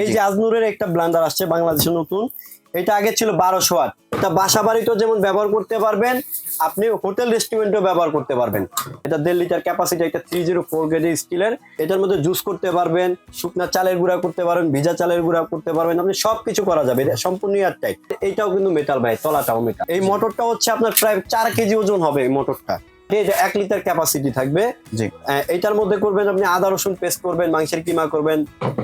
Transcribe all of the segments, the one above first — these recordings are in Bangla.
এই যে আজনুরের একটা ব্লান্ডার আসছে বাংলাদেশে নতুন। এটা আগে ছিল বারোশো আট। এটা বাসা বাড়িতেও যেমন ব্যবহার করতে পারবেন আপনি হোটেল রেস্টুরেন্টেও ব্যবহার করতে পারবেন। এটা দেড় লিটার ক্যাপাসিটি একটা থ্রি জিরো ফোর কেজি স্টিলের এটার মধ্যে জুস করতে পারবেন শুকনা চালের গুঁড়া করতে পারবেন ভিজা চালের গুঁড়া করতে পারবেন। আপনি সব কিছু করা যাবে এটা সম্পূর্ণ এয়ার টাইট এইটাও কিন্তু মেটাল ভাই তলাটাও মেটাল এই মোটরটা হচ্ছে আপনার প্রায় চার কেজি ওজন হবে এই মোটরটা এটা এক লিটার ক্যাপাসিটি থাকবে। জি। আহ, মধ্যে করবেন আপনি আদা রসুন পেস্ট করবেন মাংসের কিমা করবেন।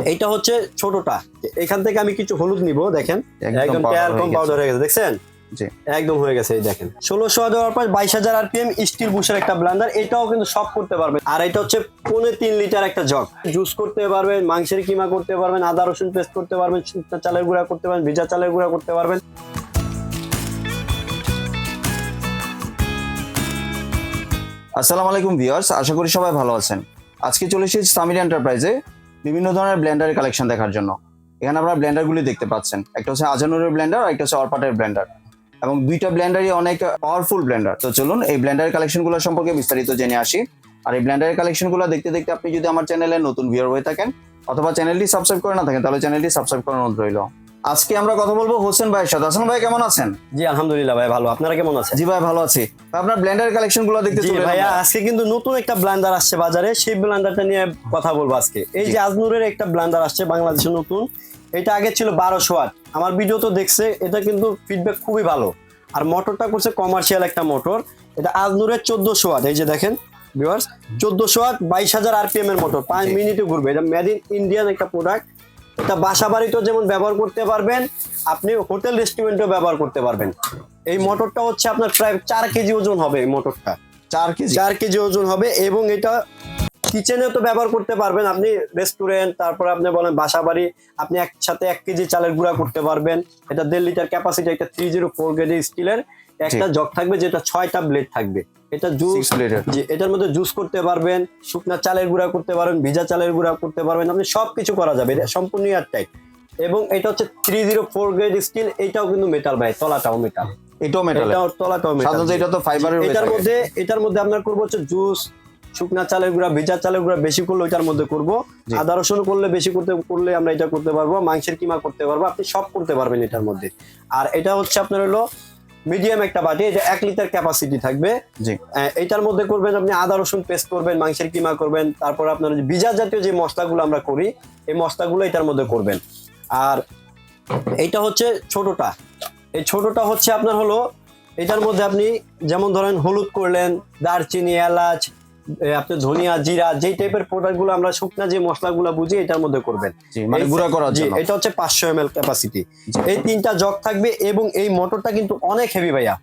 এইটা হচ্ছে ছোটটা। এখান থেকে আমি কিছু হলুদ নিব দেখেন। একদম হয়ে কম। পাউডার হয়ে গেছে দেখছেন? একদম হয়ে গেছে এই দেখেন। ষোলোশো দেওয়ার পর বাইশ হাজার আরপিএম স্টিল বুশের একটা ব্লান্ডার এটাও কিন্তু সব করতে পারবেন। আর এটা হচ্ছে পৌনে তিন লিটার একটা জগ জুস করতে পারবেন মাংসের কিমা করতে পারবেন আদা রসুন পেস্ট করতে পারবেন শুকনো চালের গুঁড়া করতে পারবেন ভিজা চালের গুঁড়া করতে পারবেন। আসসালামু আলাইকুম ভিউয়ার্স, আশা করি সবাই ভালো আছেন। আজকে চলে এসেছি সামির এন্টারপ্রাইজে বিভিন্ন ধরনের ব্লেন্ডারের কালেকশন দেখার জন্য। এখানে আপনারা ব্লেন্ডারগুলি দেখতে পাচ্ছেন। একটা হচ্ছে আজানুরের ব্লেন্ডার আর একটা হচ্ছে অরপাটের ব্লেন্ডার। এবং দুইটা ব্লেন্ডারই অনেক পাওয়ারফুল ব্লেন্ডার। তো চলুন এই ব্লেন্ডারের কালেকশনগুলো সম্পর্কে বিস্তারিত জেনে আসি। আর এই ব্লেন্ডারের কালেকশনগুলো দেখতে দেখতে আপনি যদি আমার চ্যানেলে নতুন ভিউয়ার হয়ে থাকেন, অথবা চ্যানেলটি সাবস্ক্রাইব করে না থাকেন, তাহলে চ্যানেলটি সাবস্ক্রাইব করার অনুরোধ রইল। আজকে আমরা কথা বলব হোসেন ভাইয়ের সাথে। হাসান ভাই কেমন আছেন? জি আলহামদুলিল্লাহ ভাই ভালো। আপনারা কেমন আছেন? জি ভাই ভালো আছি। আপনার ব্লেন্ডারের কালেকশনগুলো দেখতে জি চলে ভাইয়া আজকে কিন্তু নতুন একটা ব্লান্ডার আসছে বাজারে। সেই ব্লান্ডারটা নিয়ে কথা বলব আজকে। এই যে আজনুরের একটা ব্লান্ডার আসছে বাংলাদেশে নতুন। এটা আগে ছিল বারোশো ওয়াট আমার ভিডিও তো দেখছে এটা কিন্তু ফিডব্যাক খুবই ভালো। আর মোটরটা করছে কমার্শিয়াল একটা মোটর এটা আজনুরের চোদ্দশো ওয়াট এই যে দেখেন ভিউয়ার্স চোদ্দশো ওয়াট বাইশ হাজার আরপিএম এর মোটর পাঁচ। মিনিটে ঘুরবে। এটা মেড ইন ইন্ডিয়ান একটা প্রোডাক্ট এটা বাসা বাড়িতেও যেমন ব্যবহার করতে পারবেন আপনি হোটেল রেস্টুরেন্টেও ব্যবহার করতে পারবেন। এই মোটরটা হচ্ছে আপনার প্রায় চার কেজি ওজন হবে এই মোটরটা। চার কেজি? চার কেজি ওজন হবে এবং এটা কিচেনে তো ব্যবহার করতে পারবেন আপনি রেস্টুরেন্ট তারপর আপনি বলেন বাসা বাড়ি আপনি একসাথে এক কেজি চালের গুঁড়া করতে পারবেন। এটা দেড় লিটার ক্যাপাসিটি একটা থ্রি জিরো ফোর কেজি স্টিলের একটা জগ থাকবে যেটা ছয়টা ব্লেড থাকবে। এটা জুস এটার মধ্যে জুস করতে পারবেন শুকনা চালের গুঁড়া করতে পারবেন ভিজা চালের গুঁড়া করতে পারবেন আপনি সব কিছু করা যাবে। এটা সম্পূর্ণ এয়ার টাইট এবং এটা হচ্ছে three zero four grade steel এটাও কিন্তু মেটাল ভাই তলাটাও মেটাল এটাও মেটাল এটাও তলাটাও মেটাল এটা তো ফাইবারের এটার মধ্যে এটার মধ্যে আপনার করব হচ্ছে জুস শুকনা চালের গুঁড়া ভেজা চালের গুঁড়া বেশি করলে ওইটার মধ্যে করব। আদা রসুন করলে বেশি করতে করলে আমরা এটা করতে পারব মাংসের কিমা করতে পারব আপনি সব করতে পারবেন এটার মধ্যে। আর এটা হচ্ছে আপনার হলো মিডিয়াম একটা বাটি এটা এক লিটার ক্যাপাসিটি থাকবে। জি। এটার মধ্যে করবেন আপনি আদা রসুন পেস্ট করবেন মাংসের কিমা করবেন তারপর আপনার বিজা জাতীয় যে মশলাগুলো আমরা করি এই মশলাগুলো এটার মধ্যে করবেন। আর এইটা হচ্ছে ছোটটা। এই ছোটটা হচ্ছে আপনার হলো এটার মধ্যে আপনি যেমন ধরেন হলুদ করলেন দারচিনি এলাচ এ, আপনি ধনিয়া জিরা যেই টাইপের প্রোডাক্টগুলো আমরা শুকনা যে মশলাগুলো বুঝি এটার মধ্যে করবেন। মানে গুঁড়া করার জন্য। এটা হচ্ছে পাঁচশো এম ক্যাপাসিটি এই তিনটা জগ থাকবে এবং এই মোটরটা কিন্তু অনেক হেভি ভাইয়া।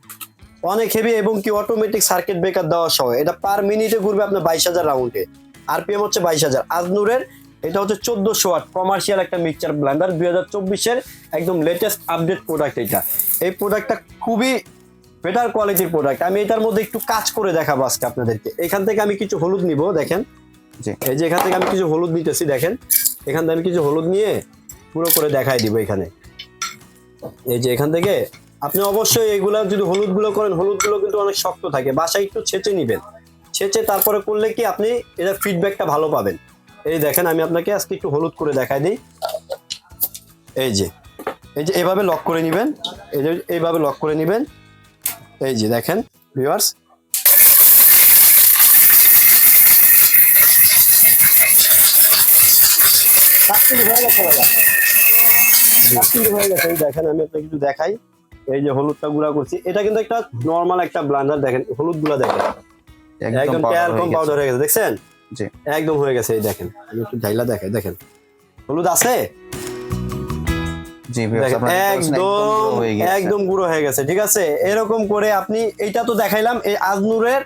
অনেক হেভি এবং কি অটোমেটিক সার্কিট ব্রেকার দেওয়া সহ। এটা পার মিনিটে ঘুরবে আপনার বাইশ হাজার রাউন্ডে আরপিএম হচ্ছে বাইশ হাজার। আজনুরের এটা হচ্ছে চোদ্দশো ওয়াট কমার্শিয়াল একটা মিক্সচার ব্লেন্ডার দুই হাজার চব্বিশের একদম লেটেস্ট আপডেট প্রোডাক্ট এটা। এই প্রোডাক্টটা খুবই বেটার কোয়ালিটির প্রোডাক্ট আমি এটার মধ্যে একটু কাজ করে দেখাবো আজকে আপনাদেরকে। এখান থেকে আমি কিছু হলুদ নিব দেখেন। এই যে এখান থেকে আমি কিছু হলুদ নিতেছি দেখেন। এখান থেকে আমি কিছু হলুদ নিয়ে পুরো করে দেখাই দিব এখানে। এই যে এখান থেকে আপনি অবশ্যই এইগুলা যদি হলুদগুলো করেন হলুদগুলো কিন্তু অনেক শক্ত থাকে। বাসায় একটু ছেঁচে নিবেন। ছেঁচে তারপরে করলে কি আপনি এটা ফিডব্যাকটা ভালো পাবেন। এই দেখেন আমি আপনাকে আজকে একটু হলুদ করে দেখাই দিই। এই যে এই যে এভাবে লক করে নিবেন। এই যে এইভাবে লক করে নিবেন। এই যে দেখেন ভিউয়ার্স দেখেন আমি আপনাকে একটু দেখাই। এই যে হলুদটা গুঁড়া করছি এটা কিন্তু একটা নর্মাল একটা ব্লান্ডার দেখেন হলুদগুলা দেখেন। একদম powder তেল হয়ে কম গেছে। পাউডার হয়ে গেছে দেখছেন? একদম হয়ে গেছে এই দেখেন আমি একটু ঢাইলা দেখাই দেখেন। হলুদ আছে? একদম। একদম গুঁড়ো হয়ে গেছে। ঠিক আছে? এরকম করে আপনি এইটা তো দেখাইলাম এই আজনুরের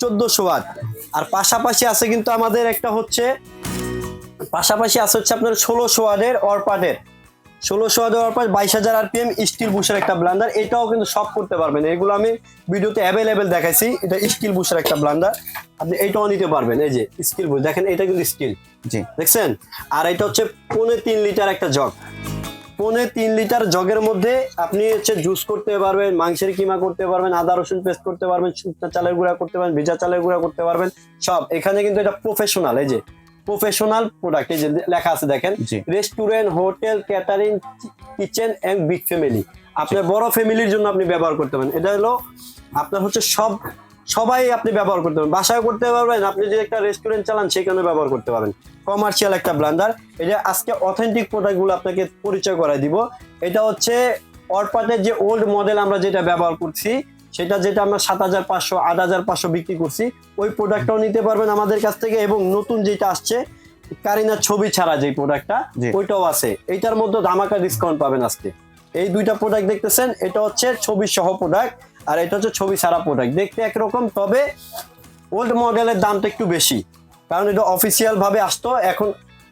চোদ্দশো ওয়াট। আর পাশাপাশি আছে কিন্তু আমাদের একটা হচ্ছে পাশাপাশি আছে হচ্ছে আপনার ষোলোশো ওয়াটের অরপাটের। ষোলোশো ওয়াটের অরপাট বাইশ হাজার আরপিএম স্টিল বুশের একটা ব্লান্ডার। এটাও কিন্তু সব করতে পারবেন। এগুলো আমি ভিডিওতে অ্যাভেলেবেল দেখাইছি। এটা স্টিল বুশের একটা ব্লান্ডার। আপনি এইটাও নিতে পারবেন। এই যে স্টিল বুশ দেখেন এটা কিন্তু স্টিল। জি। দেখছেন? আর এটা হচ্ছে পৌনে তিন লিটার একটা জগ। পৌনে তিন লিটার জগের মধ্যে আপনি হচ্ছে জুস করতে পারবেন মাংসের কিমা করতে পারবেন আদা রসুন পেস্ট করতে পারবেন শুকনা চালের গুঁড়া করতে পারবেন ভিজা চালের গুঁড়া করতে পারবেন সব। এখানে কিন্তু এটা প্রফেশনাল এই যে প্রফেশনাল প্রোডাক্ট এই যে লেখা আছে দেখেন restaurant hotel catering kitchen and big family আপনার বড় ফ্যামিলির জন্য আপনি ব্যবহার করতে পারেন। এটা হলো আপনার হচ্ছে সব সবাই আপনি ব্যবহার করতে পারেন বাসায় করতে পারবেন আপনি যদি একটা রেস্টুরেন্ট চালান সেখানে ব্যবহার করতে পারবেন। কমার্শিয়াল একটা ব্লান্ডার এটা আজকে অথেন্টিক প্রোডাক্টগুলো আপনাকে পরিচয় করাই দিব। এটা হচ্ছে অরপাটের যে ওল্ড মডেল আমরা যেটা ব্যবহার করছি সেটা যেটা আমরা সাত হাজার পাঁচশো আট হাজার পাঁচশো বিক্রি করছি ওই প্রোডাক্টটাও নিতে পারবেন আমাদের কাছ থেকে এবং নতুন যেটা আসছে কারিনার ছবি ছাড়া যে প্রোডাক্টটা। ওইটাও আছে। এইটার মধ্যে ধামাকা ডিসকাউন্ট পাবেন আজকে। এই দুইটা প্রোডাক্ট দেখতেছেন এটা হচ্ছে ছবি সহ প্রোডাক্ট আর এটা হচ্ছে ছবি ছাড়া প্রোডাক্ট দেখতে একরকম, তবে ওল্ড মডেলের দামটা একটু বেশি। কারণ এটা অফিসিয়াল ভাবে আসতো, এখন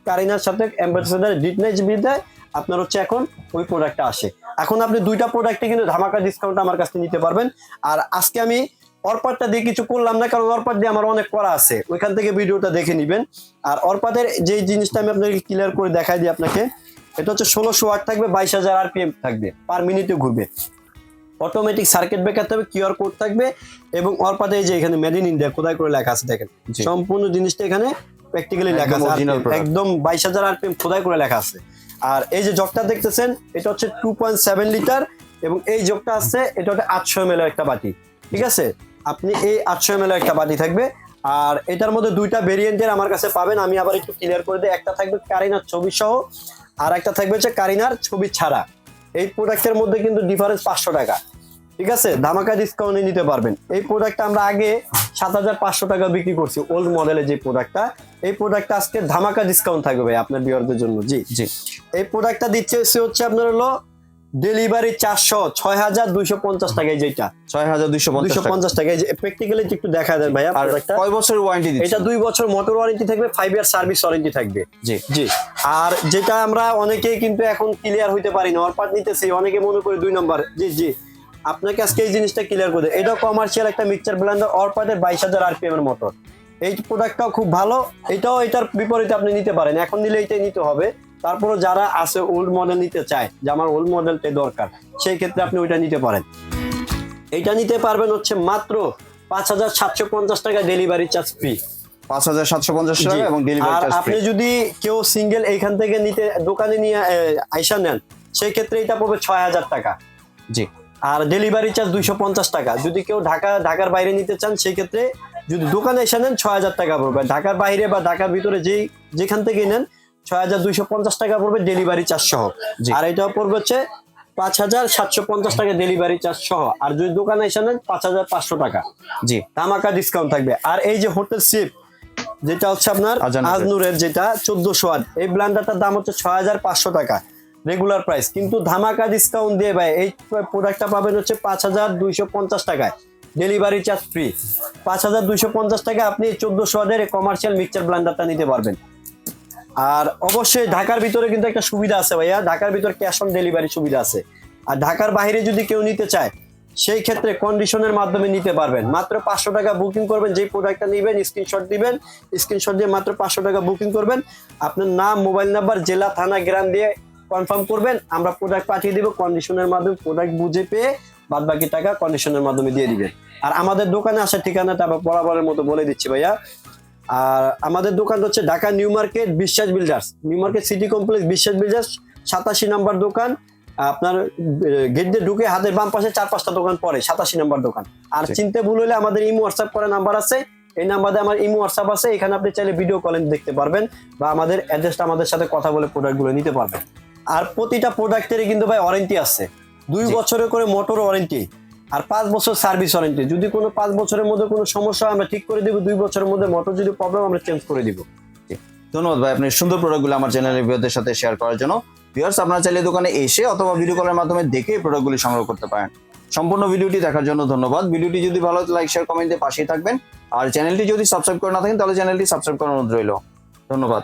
কারিনার সাথে অ্যাম্বাসেডার ডিটনেস বিদায় আপনার হচ্ছে এখন ওই প্রোডাক্টটা আসে। এখন আপনি দুইটা প্রোডাক্টে কিন্তু ধামাকা ডিসকাউন্ট আমার কাছ থেকে নিতে পারবেন। আর আজকে আমি অরপাটটা দিয়ে কিছু করলাম না, কারণ অরপাট দিয়ে আমার অনেক করা আছে। ওইখান থেকে ভিডিওটা দেখে নিবেন। আর অর্পাতের যে জিনিসটা আমি আপনাকে ক্লিয়ার করে দেখাই দিই আপনাকে, এটা হচ্ছে ষোলোশো ওয়াট থাকবে, বাইশ হাজার আরপিএম থাকবে পার মিনিটে ঘুরবে। অটোমেটিক সার্কিট ব্রেকার থাকবে কিউআর কোড থাকবে এবং অরপাতে এই যে এখানে মেড ইন ইন্ডিয়া কোথায় করে লেখা আছে দেখেন। সম্পূর্ণ জিনিসটা এখানে প্র্যাকটিক্যালি লেখা আছে। একদম বাইশ হাজার আরপিএম খোদাই করে লেখা আছে। আর এই যে জগটা দেখতেছেন এটা হচ্ছে টু পয়েন্ট সেভেন লিটার এবং এই জগটা আছে এটা হচ্ছে আটশো এম একটা বাটি। ঠিক আছে? আপনি এই আটশো এম একটা বাটি থাকবে। আর এটার মধ্যে দুইটা ভেরিয়েন্টের আমার কাছে পাবেন। আমি আবার একটু ক্লিয়ার করে দিই। একটা থাকবে কারিনার ছবি সহ আর একটা থাকবে হচ্ছে কারিনার ছবি ছাড়া। এই প্রোডাক্টের মধ্যে কিন্তু ডিফারেন্স পাঁচশো টাকা। ঠিক আছে? ধামাকা ডিসকাউন্টে নিতে পারবেন। এই প্রোডাক্টটা আমরা আগে সাত হাজার পাঁচশো টাকা বিক্রি করছি ওল্ড মডেলের যে প্রোডাক্টটা এই প্রোডাক্টটা আজকে ধামাকা ডিসকাউন্ট থাকবে ভাই আপনার বিয়ারদের জন্য। জি? জি। এই প্রোডাক্টটা দিচ্ছে সে হচ্ছে আপনার হলো ডেলিভারি চারশো ছয় হাজার দুইশো পঞ্চাশ টাকায় যেটা। ছয় হাজার দুইশো দুইশো পঞ্চাশ টাকায় যে প্র্যাকটিক্যালি একটু দেখা যায় ভাইয়া আর কয় বছরের ওয়ারেন্টি এটা দুই বছর মোটর ওয়ারেন্টি থাকবে ফাইভ ইয়ার সার্ভিস ওয়ারেন্টি থাকবে। জি। জি। আর যেটা আমরা অনেকেই কিন্তু এখন ক্লিয়ার হইতে পারি না অরপাট নিতেছি অনেকে মনে করে দুই নম্বর জি জি। আপনাকে আজকে এই জিনিসটা ক্লিয়ার করে। এটা কমার্শিয়াল একটা মিক্সচার ব্লেন্ডার অরপাটের বাইশ হাজার আরপিএম এর মোটর এই প্রোডাক্টটাও খুব ভালো এটাও এটার বিপরীতে আপনি নিতে পারেন। এখন নিলে এটাই নিতে হবে। তারপরে যারা আছে ওল্ড মডেল নিতে চায় যে আমার ওল্ড মডেলটাই দরকার সেই ক্ষেত্রে আপনি ওইটা নিতে পারেন। এটা নিতে পারবেন হচ্ছে মাত্র পাঁচ হাজার সাতশো পঞ্চাশ টাকা ডেলিভারি চার্জ ফ্রি পাঁচ হাজার সাতশো পঞ্চাশ টাকা এবং ডেলিভারি চার্জ আপনি যদি কেউ সিঙ্গেল এইখান থেকে নিতে দোকানে নিয়ে আইসা নেন সেই ক্ষেত্রে এটা পড়বে ছয় হাজার টাকা। জি। আর ডেলিভারি চার্জ দুইশো পঞ্চাশ টাকা। যদি কেউ ঢাকা ঢাকার বাইরে নিতে চান সেই ক্ষেত্রে যদি দোকানে এসে নেন ছয় হাজার টাকা পড়বে। ঢাকার বাইরে বা ঢাকার ভিতরে যেই যেখান থেকে নেন ছয় হাজার দুইশো পঞ্চাশ টাকা পড়বে ডেলিভারি চার্জ সহ। আর এটা পড়বে হচ্ছে পাঁচ হাজার সাতশো পঞ্চাশ টাকা ডেলিভারি চার্জ সহ। আর যদি দোকানে এসে নেন পাঁচ হাজার পাঁচশো টাকা। জি। ধামাকা ডিসকাউন্ট থাকবে। আর এই যে হোটেল শিপ যেটা হচ্ছে আপনার আজানুরের। যেটা চোদ্দশো আট এই ব্ল্যান্ডারটার দাম হচ্ছে ছয় হাজার পাঁচশো টাকা রেগুলার প্রাইস কিন্তু ধামাকা ডিসকাউন্ট দিয়ে ভাই এই প্রোডাক্টটা পাবেন হচ্ছে পাঁচ হাজার দুইশো পঞ্চাশ টাকায়। ডেলিভারি চার্জ ফ্রি পাঁচ হাজার দুইশো পঞ্চাশ টাকা আপনি চোদ্দশো ওয়াটের কমার্শিয়াল মিক্সচার ব্ল্যান্ডারটা নিতে পারবেন। আর অবশ্যই ঢাকার ভিতরে কিন্তু একটা সুবিধা আছে ভাইয়া। ঢাকার ভিতরে ক্যাশ অন ডেলিভারি সুবিধা আছে। আর ঢাকার বাইরে যদি কেউ নিতে চায়, সেই ক্ষেত্রে কন্ডিশনের মাধ্যমে নিতে পারবেন। মাত্র পাঁচশো টাকা বুকিং করবেন, যেই প্রোডাক্টটা নেবেন স্ক্রিনশট দিবেন স্ক্রিনশট দিয়ে মাত্র পাঁচশো টাকা বুকিং করবেন। আপনার নাম মোবাইল নাম্বার জেলা, থানা, গ্রাম দিয়ে কনফার্ম করবেন। আমরা প্রোডাক্ট পাঠিয়ে দিব কন্ডিশনের মাধ্যমে প্রোডাক্ট বুঝে পেয়ে বাদ বাকি টাকা কন্ডিশনের মাধ্যমে দিয়ে দিবেন। আর আমাদের দোকানে আসার ঠিকানাটা আবার বরাবরের মতো বলে দিচ্ছি ভাইয়া। আর আমাদের দোকান হচ্ছে Dhaka New Market Biswas builders. New Market city complex Biswas builders সাতাশি নাম্বার দোকান। আপনার গেট দিয়ে ঢুকে হাতের বাম পাশে চার পাঁচটা দোকান পরে সাতাশি নাম্বার দোকান। আর চিনতে ভুল হলে আমাদের ইমো হোয়াটসঅ্যাপ করা নাম্বার আছে। এই নাম্বারে আমার ইমো হোয়াটসঅ্যাপ আছে এখানে আপনি চাইলে ভিডিও কলে দেখতে পারবেন বা আমাদের অ্যাড্রেসটা আমাদের সাথে কথা বলে প্রোডাক্টগুলো নিতে পারবেন। আর প্রতিটা প্রোডাক্টেরই কিন্তু ভাই ওয়ারেন্টি আছে। দুই। বছরের করে মোটর ওয়ারেন্টি আর পাঁচ বছর সার্ভিস ওয়ারেন্টি যদি কোনো পাঁচ বছরের মধ্যে কোনো সমস্যা আমরা ঠিক করে দিব। দুই বছরের মধ্যে মোটর যদি প্রবলেম আমরা চেঞ্জ করে দিব। ধন্যবাদ ভাই, আপনি সুন্দর প্রোডাক্টগুলো আমার চ্যানেলের ভিউয়ারদের সাথে শেয়ার করার জন্য। ভিউয়ার্স আপনারা চাইলে দোকানে এসে অথবা ভিডিও কলের মাধ্যমে দেখে প্রোডাক্টগুলি সংগ্রহ করতে পারেন। সম্পূর্ণ ভিডিওটি দেখার জন্য ধন্যবাদ। ভিডিওটি যদি ভালো লাইক শেয়ার কমেন্টে পাশেই থাকবেন। আর চ্যানেলটি যদি সাবস্ক্রাইব করে না থাকেন, তাহলে চ্যানেলটি সাবস্ক্রাইব করার অনুরোধ রইল। ধন্যবাদ।